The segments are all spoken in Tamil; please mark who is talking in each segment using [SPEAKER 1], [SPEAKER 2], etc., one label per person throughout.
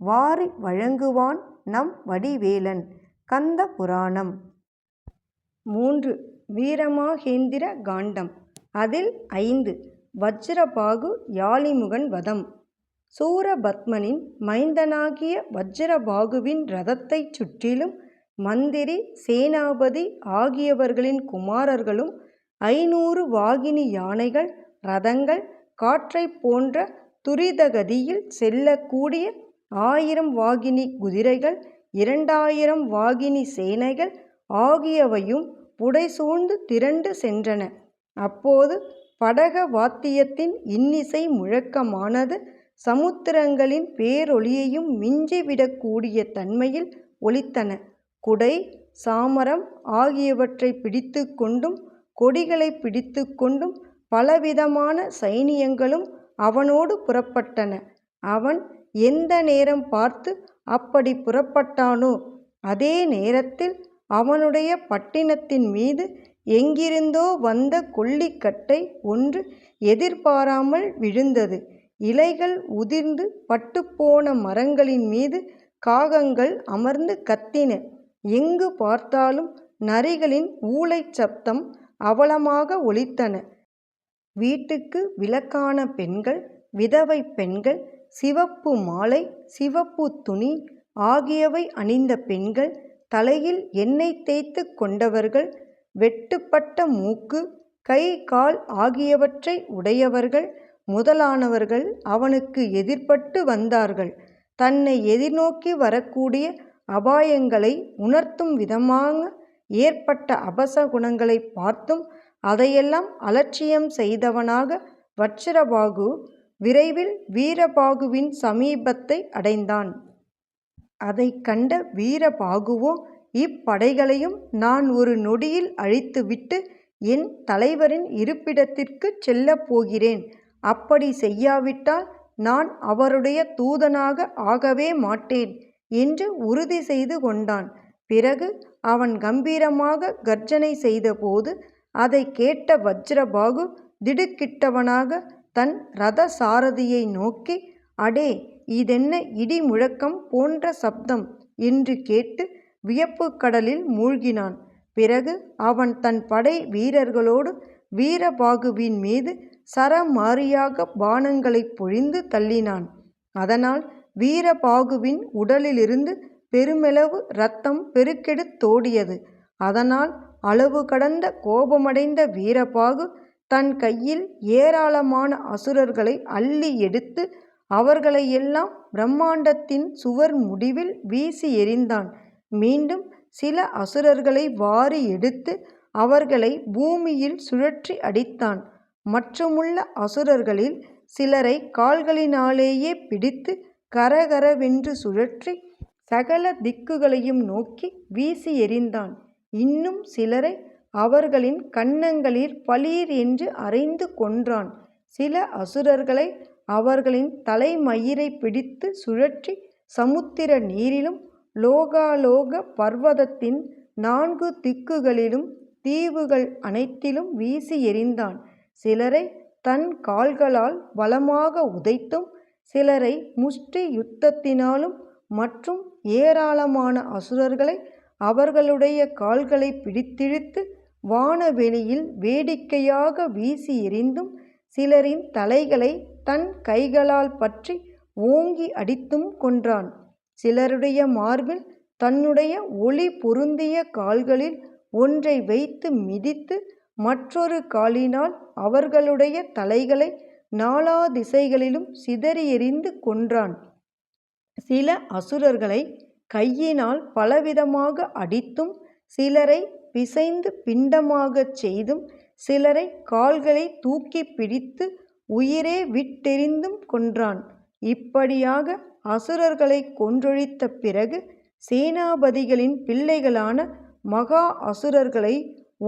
[SPEAKER 1] வாரி வழங்குவான் நம் வடிவேலன். கந்த புராணம். மூன்று. வீரமாகேந்திர காண்டம். அதில் ஐந்து. வஜ்ரபாகு யாளிமுகன் வதம். சூரபத்மனின் மைந்தனாகிய வஜ்ரபாகுவின் ரதத்தைச் சுற்றிலும் மந்திரி சேனாபதி ஆகியவர்களின் குமாரர்களும் ஐநூறு வாகினி யானைகள் ரதங்கள் காற்றைப் போன்ற துரிதகதியில் செல்லக்கூடிய ஆயிரம் வாகினி குதிரைகள் இரண்டாயிரம் வாகினி சேனைகள் ஆகியவையும் புடைசூழ்ந்து திரண்டு சென்றன. அப்போது படக வாத்தியத்தின் இன்னிசை முழக்கமானது சமுத்திரங்களின் பேரொலியையும் மிஞ்சிவிடக்கூடிய தன்மையில் ஒலித்தன. குடை சாமரம் ஆகியவற்றைப் பிடித்து கொண்டும் கொடிகளைப் பிடித்து கொண்டும் பலவிதமான சைனியங்களும் அவனோடு புறப்பட்டன. அவன் எந்த நேரம் பார்த்து அப்படி புறப்பட்டானோ அதே நேரத்தில் அவனுடைய பட்டினத்தின் மீது எங்கிருந்தோ வந்த கொள்ளிக்கட்டை ஒன்று எதிர்பாராமல் விழுந்தது. இலைகள் உதிர்ந்து பட்டுப்போன மரங்களின் மீது காகங்கள் அமர்ந்து கத்தின. எங்கு பார்த்தாலும் நரிகளின் ஊளைச் சப்தம் அவலமாக ஒலித்தன. வீட்டுக்கு விளக்கான பெண்கள் விதவைப் பெண்கள் சிவப்பு மாலை சிவப்பு துணி ஆகியவை அணிந்த பெண்கள் தலையில் எண்ணெய் தேய்த்துக் கொண்டவர்கள் வெட்டுப்பட்ட மூக்கு கை கால் ஆகியவற்றை உடையவர்கள் முதலானவர்கள் அவனுக்கு எதிர்ப்பட்டு வந்தார்கள். தன்னை எதிர்நோக்கி வரக்கூடிய அபாயங்களை உணர்த்தும் விதமாக ஏற்பட்ட அபசகுனங்களைப் பார்த்தும் அதையெல்லாம் அலட்சியம் செய்தவனாக வச்சிரபாகு விரைவில் வீரபாகுவின் சமீபத்தை அடைந்தான். அதைக் கண்ட வீரபாகுவோ இப்படைகளையும் நான் ஒரு நொடியில் அழித்துவிட்டு என் தலைவரின் இருப்பிடத்திற்குச் செல்லப் போகிறேன். அப்படி செய்யாவிட்டால் நான் அவருடைய தூதனாக ஆகவே மாட்டேன் என்று உறுதி செய்து கொண்டான். பிறகு அவன் கம்பீரமாக கர்ஜனை செய்தபோது அதைக் கேட்ட வஜ்ரபாகு திடுக்கிட்டவனாக தன் ரத சாரதியை நோக்கி அடே இதென்ன இடி முழக்கம் போன்ற சப்தம் என்று கேட்டு வியப்பு கடலில் மூழ்கினான். பிறகு அவன் தன் படை வீரர்களோடு வீரபாகுவின் மீது சரமாரியாக பானங்களை பொழிந்து தள்ளினான். அதனால் வீரபாகுவின் உடலிலிருந்து பெருமளவு இரத்தம் பெருக்கெடுத்தோடியது. அதனால் அளவு கடந்த கோபமடைந்த வீரபாகு தன் கையில் ஏராளமான அசுரர்களை அள்ளி எடுத்து அவர்களையெல்லாம் பிரம்மாண்டத்தின் சுவர் முடிவில் வீசி எறிந்தான். மீண்டும் சில அசுரர்களை வாரி எடுத்து அவர்களை பூமியில் சுழற்றி அடித்தான். மற்றுமுள்ள அசுரர்களில் சிலரை கால்களினாலேயே பிடித்து கரகரவென்று சுழற்றி சகல திக்குகளையும் நோக்கி வீசி எறிந்தான். இன்னும் சிலரை அவர்களின் கன்னங்களில் பளீர் என்று அறைந்து கொன்றான். சில அசுரர்களை அவர்களின் தலைமயிரைப் பிடித்து சுழற்றி சமுத்திர நீரிலும் லோகாலோக பர்வதத்தின் நான்கு திக்குகளிலும் தீவுகள் அனைத்திலும் வீசி எறிந்தான். சிலரை தன் கால்களால் பலமாக உதைத்தும் சிலரை முஷ்டி யுத்தத்தினாலும் மற்றும் ஏராளமான அசுரர்களை அவர்களுடைய கால்களை பிடித்திழுத்து வானவெளியில் வேடிக்கையாக வீசி எறிந்தும் சிலரின் தலைகளை தன் கைகளால் பற்றி ஓங்கி அடித்தும் கொன்றான். சிலருடைய மார்பில் தன்னுடைய ஒளி பொருந்திய கால்களில் ஒன்றை வைத்து மிதித்து மற்றொரு காலினால் அவர்களுடைய தலைகளை நாலா திசைகளிலும் சிதறி எறிந்து கொன்றான். சில அசுரர்களை கையினால் பலவிதமாக அடித்தும் சிலரை பிசைந்து பிண்டமாகச் செய்தும் சிலரை கால்களை தூக்கிப் பிடித்து உயிரே விட்டெறிந்தும் கொன்றான். இப்படியாக அசுரர்களை கொன்றொழித்த பிறகு சேனாபதிகளின் பிள்ளைகளான மகா அசுரர்களை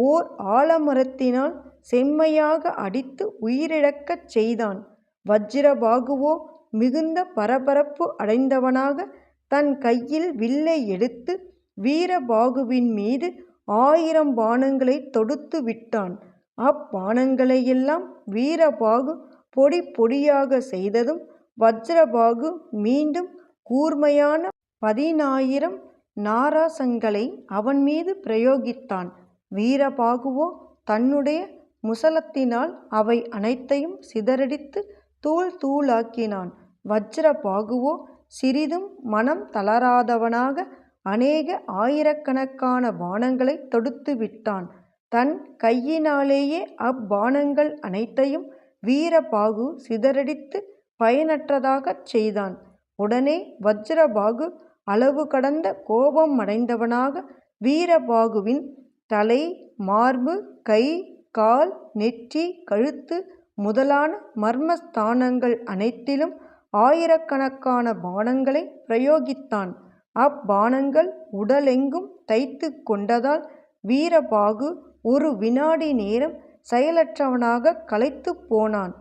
[SPEAKER 1] ஓர் ஆலமரத்தினால் செம்மையாக அடித்து உயிரிழக்கச் செய்தான். வஜ்ரபாகுவோ மிகுந்த பரபரப்பு அடைந்தவனாக தன் கையில் வில்லை எடுத்து வீரபாகுவின் மீது ஆயிரம் பானங்களை தொடுத்து விட்டான். அப்பானங்களையெல்லாம் வீரபாகு பொடி பொடியாக செய்ததும் வஜ்ரபாகு மீண்டும் கூர்மையான பதினாயிரம் நாராசங்களை அவன் மீது பிரயோகித்தான். வீரபாகுவோ தன்னுடைய முசலத்தினால் அவை அனைத்தையும் சிதறடித்துத் தூள் தூளாக்கினான். வஜ்ரபாகுவோ சிறிதும் மனம் தளராதவனாக அநேக ஆயிரக்கணக்கான பாணங்களைத் தொடுத்துவிட்டான். தன் கையினாலேயே அப்பானங்கள் அனைத்தையும் வீரபாகு சிதறடித்து பயனற்றதாகச் செய்தான். உடனே வஜ்ரபாகு அளவு கடந்த கோபமடைந்தவனாக வீரபாகுவின் தலை மார்பு கை கால் நெற்றி கழுத்து முதலான மர்மஸ்தானங்கள் அனைத்திலும் ஆயிரக்கணக்கான பானங்களைப் பிரயோகித்தான். அப்பானங்கள் உடலெங்கும் தைத்து கொண்டதால் வீரபாகு ஒரு வினாடி நேரம் செயலற்றவனாகக் களைத்துப் போனான்.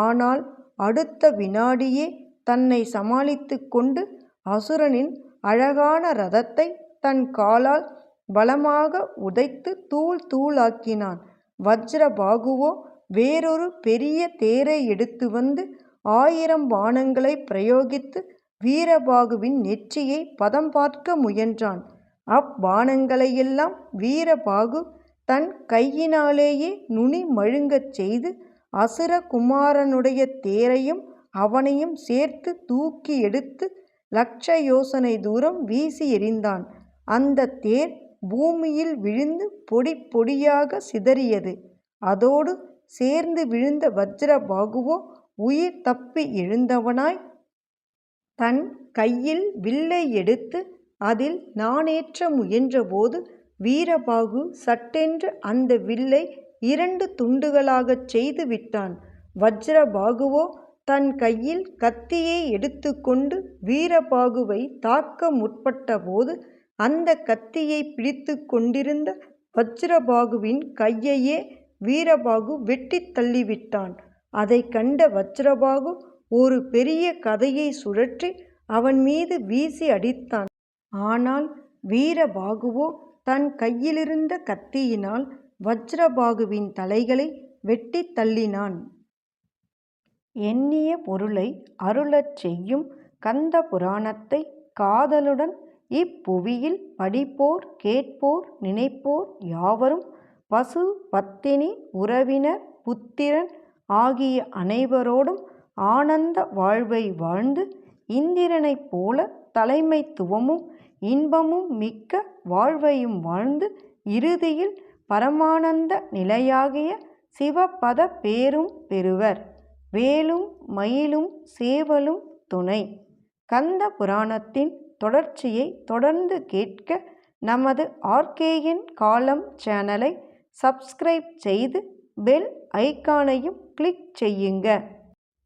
[SPEAKER 1] ஆனால் அடுத்த வினாடியே தன்னை சமாளித்துக் கொண்டு அசுரனின் அழகான ரதத்தை தன் காலால் பலமாக உதைத்து தூள் தூளாக்கினான். வஜ்ரபாகுவோ வேறொரு பெரிய தேரை எடுத்து வந்து ஆயிரம் பாணங்களைப் பிரயோகித்து வீரபாகுவின் நெற்றியை பதம் பார்க்க முயன்றான். அப்பானங்களையெல்லாம் வீரபாகு தன் கையினாலேயே நுனி மழுங்கச் செய்து அசுர குமாரனுடைய தேரையும் அவனையும் சேர்த்து தூக்கி எடுத்து லக்ஷ யோசனை தூரம் வீசி எறிந்தான். அந்த தேர் பூமியில் விழுந்து பொடி பொடியாகச் சிதறியது. அதோடு சேர்ந்து விழுந்த வஜ்ரபாகுவோ உயிர் தப்பி எழுந்தவனாய் தன் கையில் வில்லை எடுத்து அதில் நாணேற்ற முயன்றபோது வீரபாகு சட்டென்று அந்த வில்லை இரண்டு துண்டுகளாகச் செய்து விட்டான். வஜ்ரபாகுவோ தன் கையில் கத்தியை எடுத்துக்கொண்டு வீரபாகுவை தாக்க முற்பட்டபோது அந்த கத்தியை பிடித்து கொண்டிருந்த வஜ்ரபாகுவின் கையையே வீரபாகு வெட்டித் தள்ளிவிட்டான். அதை கண்ட வஜ்ரபாகு ஒரு பெரிய கதையைச் சுழற்றி அவன் மீது வீசி அடித்தான். ஆனால் வீரபாகுவோ தன் கையிலிருந்த கத்தியினால் வஜ்ரபாகுவின் தலைகளை வெட்டித் தள்ளினான். எண்ணிய பொருளை அருளச் செய்யும் கந்த புராணத்தைக் காதலுடன் இப்புவியில் படிப்போர் கேட்போர் நினைப்போர் யாவரும் பசு பத்தினி உறவினர் புத்திரன் ஆகிய அனைவரோடும் ஆனந்த வாழ்வை வாழ்ந்து இந்திரனைப் போல தலைமைத்துவமும் இன்பமும் மிக்க வாழ்வையும் வாழ்ந்து இறுதியில் பரமானந்த நிலையாகிய சிவபத பேரும் பெறுவர். வேலும் மயிலும் சேவலும் துணை. கந்த புராணத்தின் தொடர்ச்சியை தொடர்ந்து கேட்க நமது ஆர்கேயின் காலம் சேனலை சப்ஸ்கிரைப் செய்து பெல் ஐகானையும் கிளிக் செய்யுங்க.